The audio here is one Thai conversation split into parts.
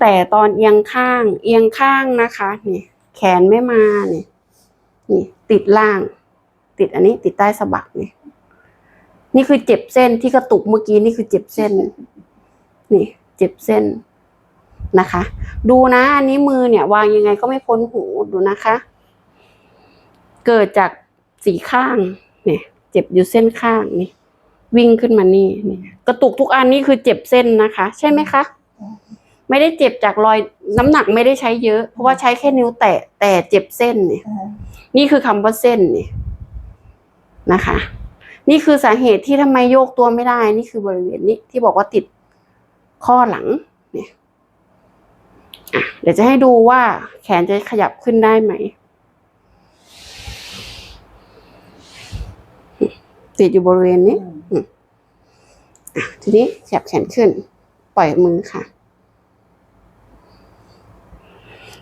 แต่ตอนเอียงข้าง เอียงข้างนะคะนี่แขนไม่มาเนี่ยนี่ติดล่าง ติดอันนี้ ติดใต้สะบักนี่นี่คือเจ็บเส้นที่กระตุกเมื่อกี้นี่คือเจ็บเส้น นี่ เจ็บเส้นนะคะ ดูนะอันนี้มือเนี่ย วางยังไงก็ไม่พ้นหูดูนะคะ เกิดจากสีข้างเนี่ยเจ็บอยู่เส้นข้างนี่วิ่งขึ้นมานี่นี่กระตุกทุกอันนี่คือเจ็บเส้นนะคะ ใช่ไหมคะ ไม่ได้เจ็บจากรอยน้ำหนักไม่ได้ใช้เยอะ เพราะว่าใช้แค่นิ้วแตะแต่เจ็บเส้นเนี่ยนี่คือคำว่าเส้นนี่นะคะ นี่คือสาเหตุที่ทำไมโยกตัวไม่ได้ นี่คือบริเวณนี้ที่บอกว่าติดข้อหลังเนี่ยอะเดี๋ยวจะให้ดูว่าแขนจะขยับขึ้นได้ไหม ติดอยู่บริเวณนี้อะทีนี้ขยับแขนขึ้น ปล่อยมือค่ะ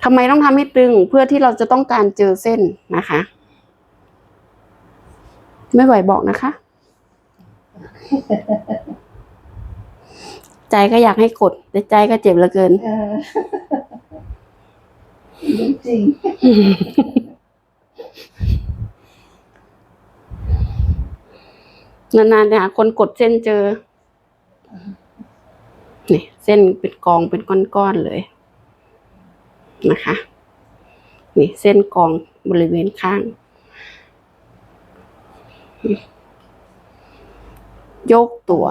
ทำไมต้องทำให้ตึงเพื่อที่เราจะต้องการเจอเส้นนะคะ ไม่ไหวบอกนะคะ ใจก็อยากให้กด แต่ใจก็เจ็บเหลือเกินเออรู้จริงนานๆจะหาคนกดเส้นเจอ นี่ เส้นเป็นกองเป็นก้อนๆเลย นะคะนี่เส้นกองบริเวณข้างโยกตัว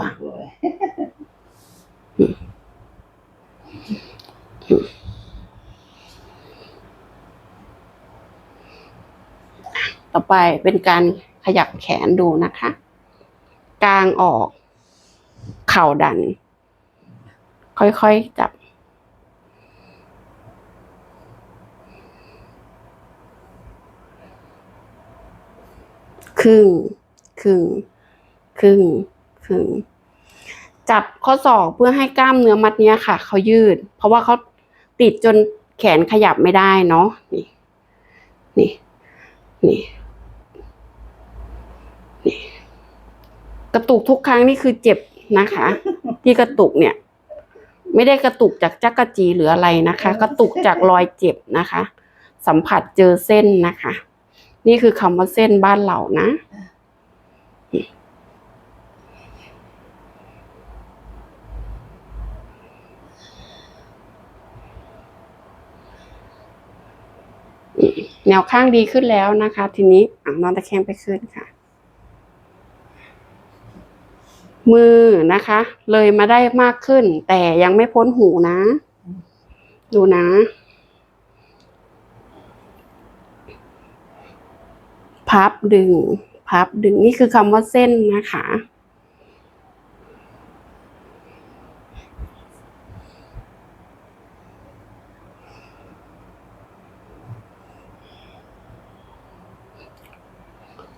ต่อไปเป็นการขยับแขนดูนะคะ กลางออก เข่าดัน ค่อยๆจับ ครึ่ึ่งครึ่งครึ่งครึ่งจับข้อศอกเพื่อให้กล้ามเนื้อมัดเนี้ยค่ะเขายืด เพราะว่าเขาติดจนแขนขยับไม่ได้เนาะนี่นี่นี่นี่กระตุกทุกครั้งนี่คือเจ็บนะคะ ที่กระตุกเนี่ย ไม่ได้กระตุกจากจักรจีหรืออะไรนะคะ กระตุกจากรอยเจ็บนะคะ สัมผัสเจอเส้นนะคะ นี่คือคำว่าเส้นบ้านเรานะ แนวข้างดีขึ้นแล้วนะคะ ทีนี้อะนอนตะแคงไปขึ้นค่ะ มือนะคะ เลยมาได้มากขึ้น แต่ยังไม่พ้นหูนะ ดูนะ พับดึง พับดึงนี่คือคำว่าเส้นนะคะ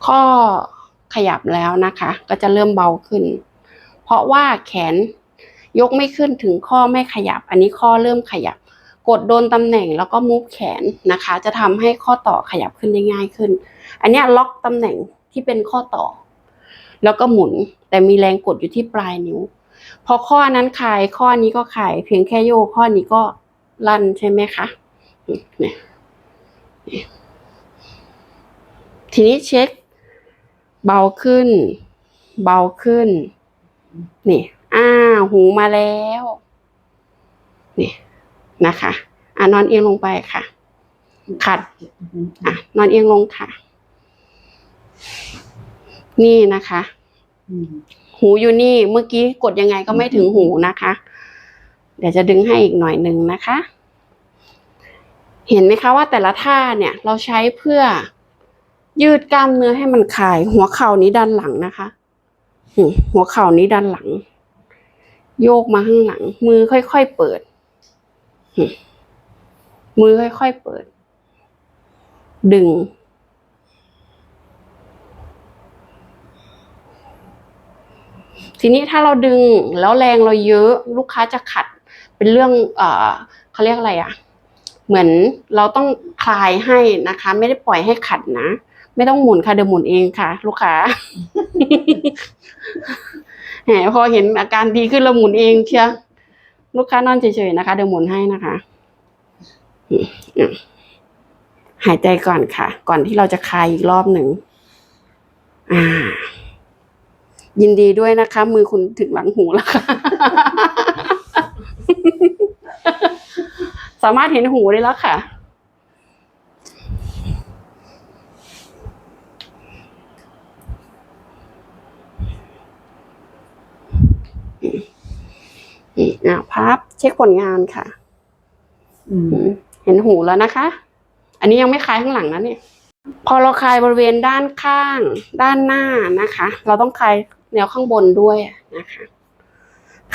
ข้อขยับแล้วนะคะ ก็จะเริ่มเบาขึ้น เพราะว่าแขนยกไม่ขึ้นถึงข้อไม่ขยับ อันนี้ข้อเริ่มขยับ กดโดนตำแหน่งแล้วก็มูฟแขนนะคะ จะทำให้ข้อต่อขยับขึ้นได้ง่ายขึ้น อันนี้ล็อกตำแหน่งที่เป็นข้อต่อ แล้วก็หมุนแต่มีแรงกดอยู่ที่ปลายนิ้ว พอข้อนั้นคลายข้อนี้ก็คลายเพียงแค่โยกข้อนี้ก็ลั่นใช่ไหมคะเนี่ยทีนี้เช็ค เบาขึ้น เบาขึ้น นี่อ่าหูมาแล้วนี่นะคะ อ่านอนเอียงลงไปค่ะ ขัด อะ นอนเอียงลงค่ะ นี่นะคะหูอยู่นี่เมื่อกี้กดยังไงก็ไม่ถึงหูนะคะ เดี๋ยวจะดึงให้อีกหน่อยหนึ่งนะคะ เห็นไหมคะว่าแต่ละท่าเนี่ยเราใช้เพื่อยืดกล้ามเนื้อให้มันคลาย หัวเข่านี้ด้านหลังนะคะหัวเข่านี้ด้านหลัง โยกมาข้างหลัง มือค่อยๆเปิด มือค่อยๆเปิด ดึง ทีนี้ถ้าเราดึงแล้วแรงเราเยอะลูกค้าจะขัดเป็นเรื่องเออเขาเรียกอะไรอะ่ะ เหมือนเราต้องคลายให้นะคะ ไม่ได้ปล่อยให้ขัดนะ ไม่ต้องหมุนค่ะเดี๋ยวหมุนเองค่ะ ลูกค้าแหมพอเห็นอาการดีขึ้นเราหมุนเองเชียวลูกค้านอนเฉยๆนะคะ เดี๋ยวหมุนให้นะคะหายใจก่อนค่ะ ก่อนที่เราจะคลายอีกรอบหนึ่งอ่า ยินดีด้วยนะคะ มือคุณถึงหลังหูแล้วค่ะ สามารถเห็นหูได้แล้วค่ะอืมอะพับเช็คผลงานค่ะอืมอืมเห็นหูแล้วนะคะ อันนี้ยังไม่คลายข้างหลังนะเนี่ยพอเราคลายบริเวณด้านข้างด้านหน้านะคะ เราต้องคลาย แนวข้างบนด้วยนะคะ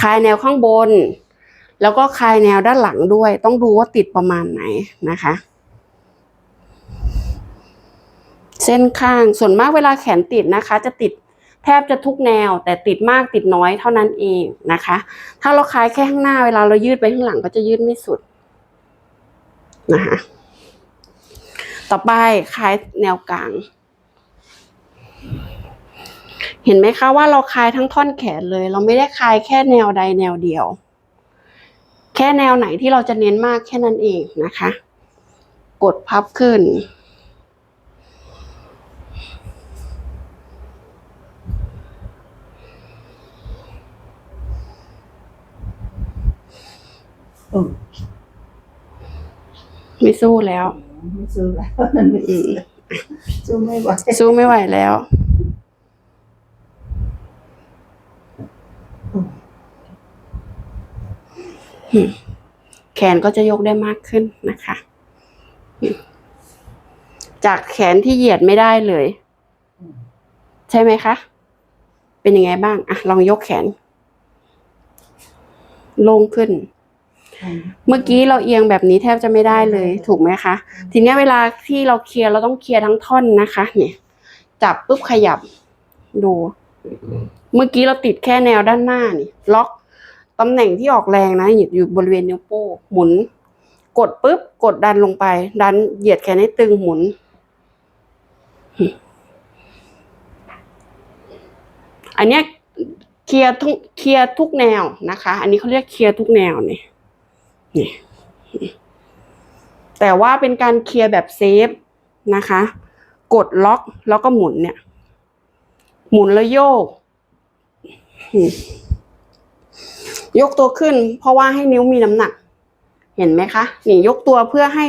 คลายแนวข้างบน แล้วก็คลายแนวด้านหลังด้วย ต้องดูว่าติดประมาณไหนนะคะ เส้นข้างส่วนมากเวลาแขนติดนะคะ จะติดแทบจะทุกแนว แต่ติดมากติดน้อยเท่านั้นเองนะคะ ถ้าเราคลายแค่ข้างหน้าเวลาเรายืดไปข้างหลังก็จะยืดไม่สุดนะคะต่อไปคลายแนวกลาง เห็นไหมคะว่าเราคลายทั้งท่อนแขนเลย เราไม่ได้คลายแค่แนวใดแนวเดียว แค่แนวไหนที่เราจะเน้นมากแค่นั้นเองนะคะ กดพับขึ้น อืมไม่สู้แล้ว ไม่สู้แล้วมันไม่สู้สู้ไม่ไหว สู้ไม่ไหวแล้ว แขนก็จะยกได้มากขึ้นนะคะ จากแขนที่เหยียดไม่ได้เลย ใช่ไหมคะ เป็นยังไงบ้างอะลองยกแขน ลงขึ้น เมื่อกี้เราเอียงแบบนี้แทบจะไม่ได้เลย ถูกไหมคะ ทีเนี้ยเวลาที่เราเคลียร์เราต้องเคลียร์ทั้งท่อนนะคะ เนี่ย จับปุ๊บขยับดู เมื่อกี้เราติดแค่แนวด้านหน้านี่ ล็อก ตำแหน่งที่ออกแรงนะอยู่อยู่บริเวณนิ้วโป้งหมุน กดปุ๊บ กดดันลงไป ดันเหยียดแขนให้ตึงหมุน อันเนี้ยเคลียร์ทุกเคลียร์ทุกแนวนะคะ อันนี้เขาเรียกเคลียร์ทุกแนวเนี่ยนี่แต่ว่าเป็นการเคลียร์แบบเซฟนะคะ กดล็อกแล้วก็หมุนเนี่ย หมุนแล้วโยก ยกตัวขึ้น เพราะว่าให้นิ้วมีน้ำหนัก เห็นไหมคะนี่ยกตัวเพื่อให้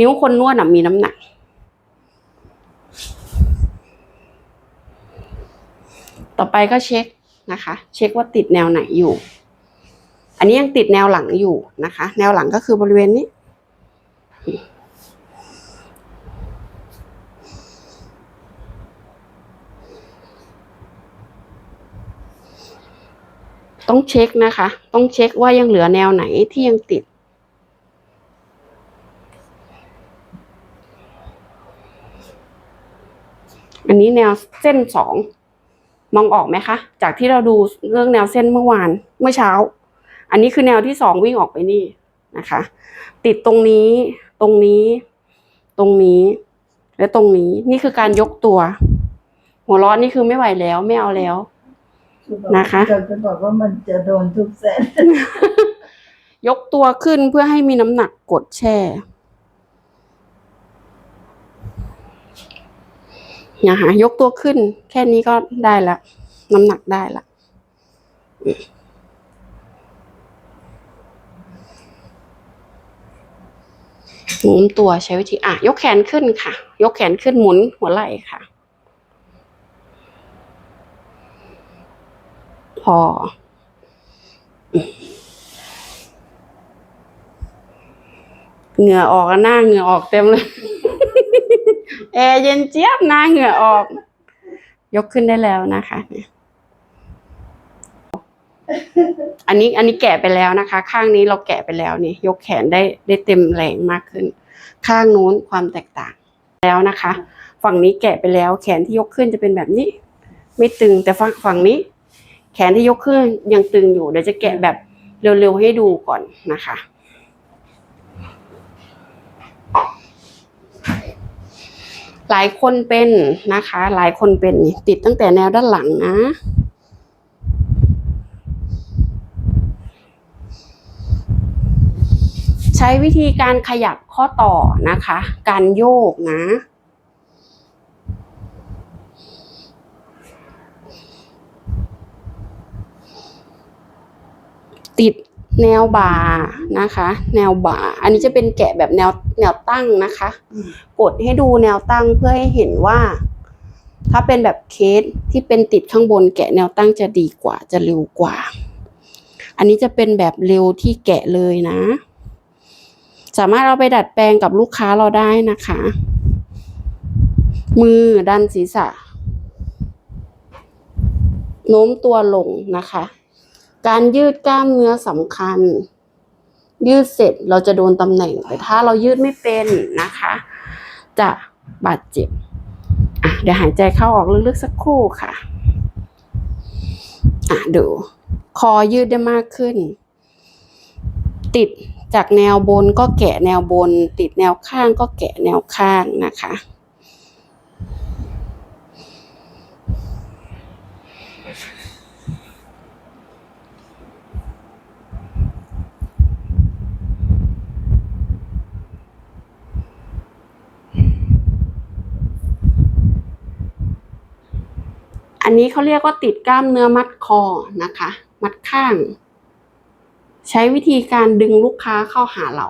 นิ้วคนนวดมีน้ำหนัก ต่อไปก็เช็คนะคะ เช็คว่าติดแนวไหนอยู่ อันนี้ยังติดแนวหลังอยู่นะคะ แนวหลังก็คือบริเวณนี้ ต้องเช็คนะคะ ต้องเช็คว่ายังเหลือแนวไหนที่ยังติด อันนี้แนวเส้นสองมองออกไหมคะ จากที่เราดูเรื่องแนวเส้นเมื่อวานเมื่อเช้า อันนี้คือแนวที่สองวิ่งออกไปนี่นะคะ ติดตรงนี้ตรงนี้ ตรงนี้ และตรงนี้นี่คือการยกตัว หัวร้อนนี่คือไม่ไหวแล้วไม่เอาแล้ว นะคะ เราจะบอกว่ามันจะโดนทุกเส้นยกตัวขึ้นเพื่อให้มีน้ำหนักกดแช่ นะคะยกตัวขึ้น แค่นี้ก็ได้ละ น้ำหนักได้ละอืมหมุนตัวใช้วิธีอะ ยกแขนขึ้นค่ะ ยกแขนขึ้นหมุนหัวไหล่ค่ะ พอ เหงื่อออกอะหน้าเหงื่อออกเต็มเลย แอร์เย็นเจี๊ยบหน้าเหงื่อออก ยกขึ้นได้แล้วนะคะอันนี้อันนี้แกะไปแล้วนะคะ ข้างนี้เราแกะไปแล้วนี่ยกแขนได้ได้เต็มแรงมากขึ้น ข้างนู้นความแตกต่างแล้วนะคะ ฝั่งนี้แกะไปแล้ว แขนที่ยกขึ้นจะเป็นแบบนี้ ไม่ตึงแต่ฝั่งฝั่งนี้ แขนที่ยกขึ้นยังตึงอยู่เดี๋ยวจะแกะแบบเร็วๆให้ดูก่อนนะคะหลายคนเป็นนะคะ หลายคนเป็นติดตั้งแต่แนวด้านหลังนะ ใช้วิธีการขยับข้อต่อนะคะ การโยกนะ ติดแนวบ่านะคะ แนวบ่า อันนี้จะเป็นแกะแบบแนวแนวตั้งนะคะ กดให้ดูแนวตั้งเพื่อให้เห็นว่า ถ้าเป็นแบบเคสที่เป็นติดข้างบนแกะแนวตั้งจะดีกว่าจะเร็วกว่า อันนี้จะเป็นแบบเร็วที่แกะเลยนะ สามารถเอาไปดัดแปลงกับลูกค้าเราได้นะคะ มือดันศีรษะโน้มตัวลงนะคะ การยืดกล้ามเนื้อสำคัญ ยืดเสร็จเราจะโดนตำแหน่งแต่ถ้าเรายืดไม่เป็นนะคะ จะบาดเจ็บอะเดี๋ยวหายใจเข้าออกลึกๆสักครู่ค่ะอะดู คอยืดได้มากขึ้น ติดจากแนวบนก็แกะแนวบน ติดแนวข้างก็แกะแนวข้างนะคะ อันนี้เขาเรียกว่าติดกล้ามเนื้อมัดคอนะคะ มัดข้าง ใช้วิธีการดึงลูกค้าเข้าหาเรา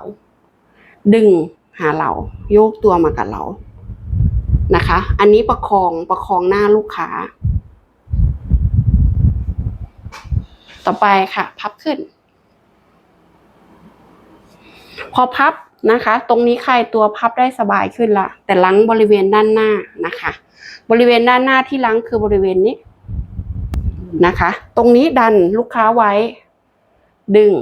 ดึงหาเรา โยกตัวมากับเรานะคะ อันนี้ประคองประคองหน้าลูกค้า ต่อไปค่ะ พับขึ้น พอพับนะคะ ตรงนี้คลายตัวพับได้สบายขึ้นละแต่ล้างบริเวณด้านหน้านะคะ บริเวณด้านหน้าที่ล้างคือบริเวณนี้นะคะ ตรงนี้ดันลูกค้าไว้ ดึง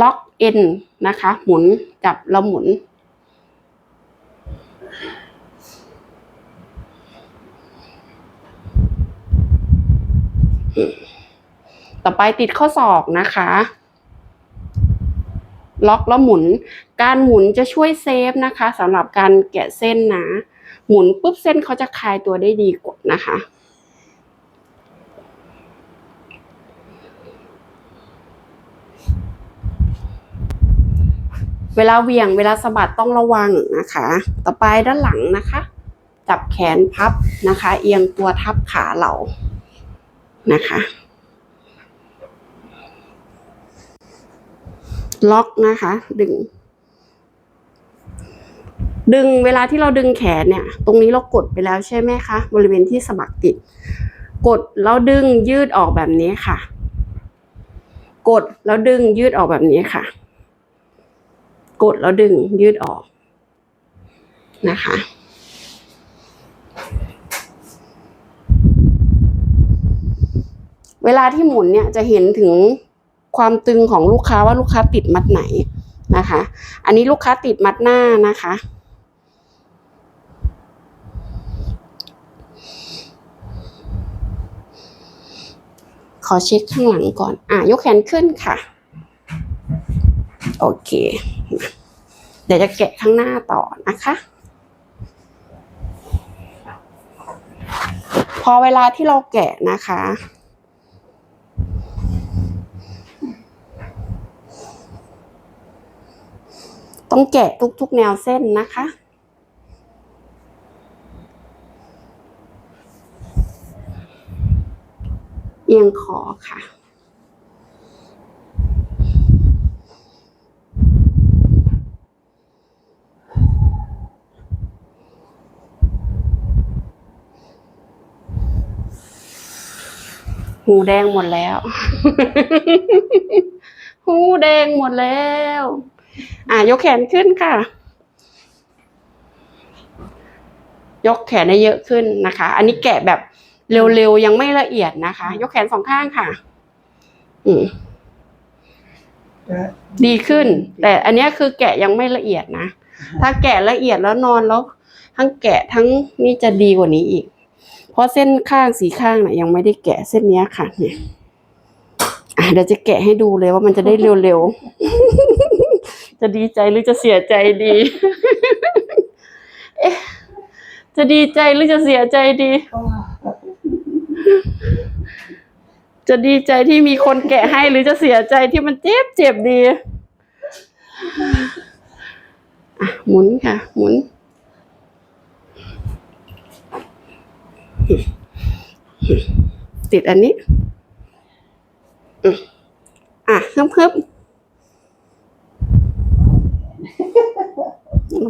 ล็อกเอ็นนะคะ หมุนจับแล้วหมุน ต่อไปติดข้อศอกนะคะ ล็อกแล้วหมุน การหมุนจะช่วยเซฟนะคะสำหรับการแกะเส้นนะ หมุนปุ๊บเส้นเขาจะคลายตัวได้ดีกว่านะคะเวลาเหวี่ยงเวลาสะบัดต้องระวังนะคะ ต่อไปด้านหลังนะคะ จับแขนพับนะคะ เอียงตัวทับขาเรานะคะ ล็อกนะคะ ดึง ดึงเวลาที่เราดึงแขนเนี่ย ตรงนี้เรากดไปแล้วใช่ไหมคะ บริเวณที่สะบักติด กดแล้วดึงยืดออกแบบนี้ค่ะ กดแล้วดึงยืดออกแบบนี้ค่ะ กดแล้วดึงยืดออกนะคะเวลาที่หมุนเนี่ยจะเห็นถึง ความตึงของลูกค้าว่าลูกค้าติดมัดไหนนะคะ อันนี้ลูกค้าติดมัดหน้านะคะ ขอเช็คข้างหลังก่อน อะ ยกแขนขึ้นค่ะ โอเค เดี๋ยวจะแกะข้างหน้าต่อนะคะพอเวลาที่เราแกะนะคะ ต้องแกะทุกๆแนวเส้นนะคะ เอียงคอค่ะหูแดงหมดแล้ว หูแดงหมดแล้ว อะยกแขนขึ้นค่ะ ยกแขนได้เยอะขึ้นนะคะ อันนี้แกะแบบเร็วๆยังไม่ละเอียดนะคะ ยกแขนสองข้างค่ะ อืมดีขึ้น แต่อันเนี้ยคือแกะยังไม่ละเอียดนะ ถ้าแกะละเอียดแล้วนอนแล้ว ทั้งแกะทั้งนี่จะดีกว่านี้อีก เพราะเส้นข้างสีข้างน่ะ ยังไม่ได้แกะเส้นเนี้ยค่ะเนี่ยอะเดี๋ยวจะแกะให้ดูเลยว่ามันจะได้เร็วๆ จะดีใจหรือจะเสียใจดี เอ๊ะ จะดีใจหรือจะเสียใจดี จะดีใจที่มีคนแกะให้หรือจะเสียใจที่มันเจ็บเจ็บดีอะหมุนค่ะ หมุน ติดอันนี้อืมอะฮึบฮึบ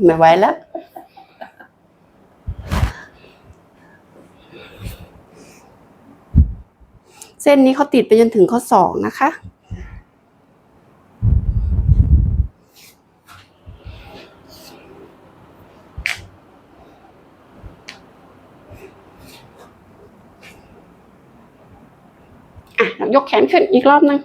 ไม่ไหวแล้วเส้นนี้เขาติดไปจนถึงข้อศอกนะคะอะยกแขนขึ้นอีกรอบนึง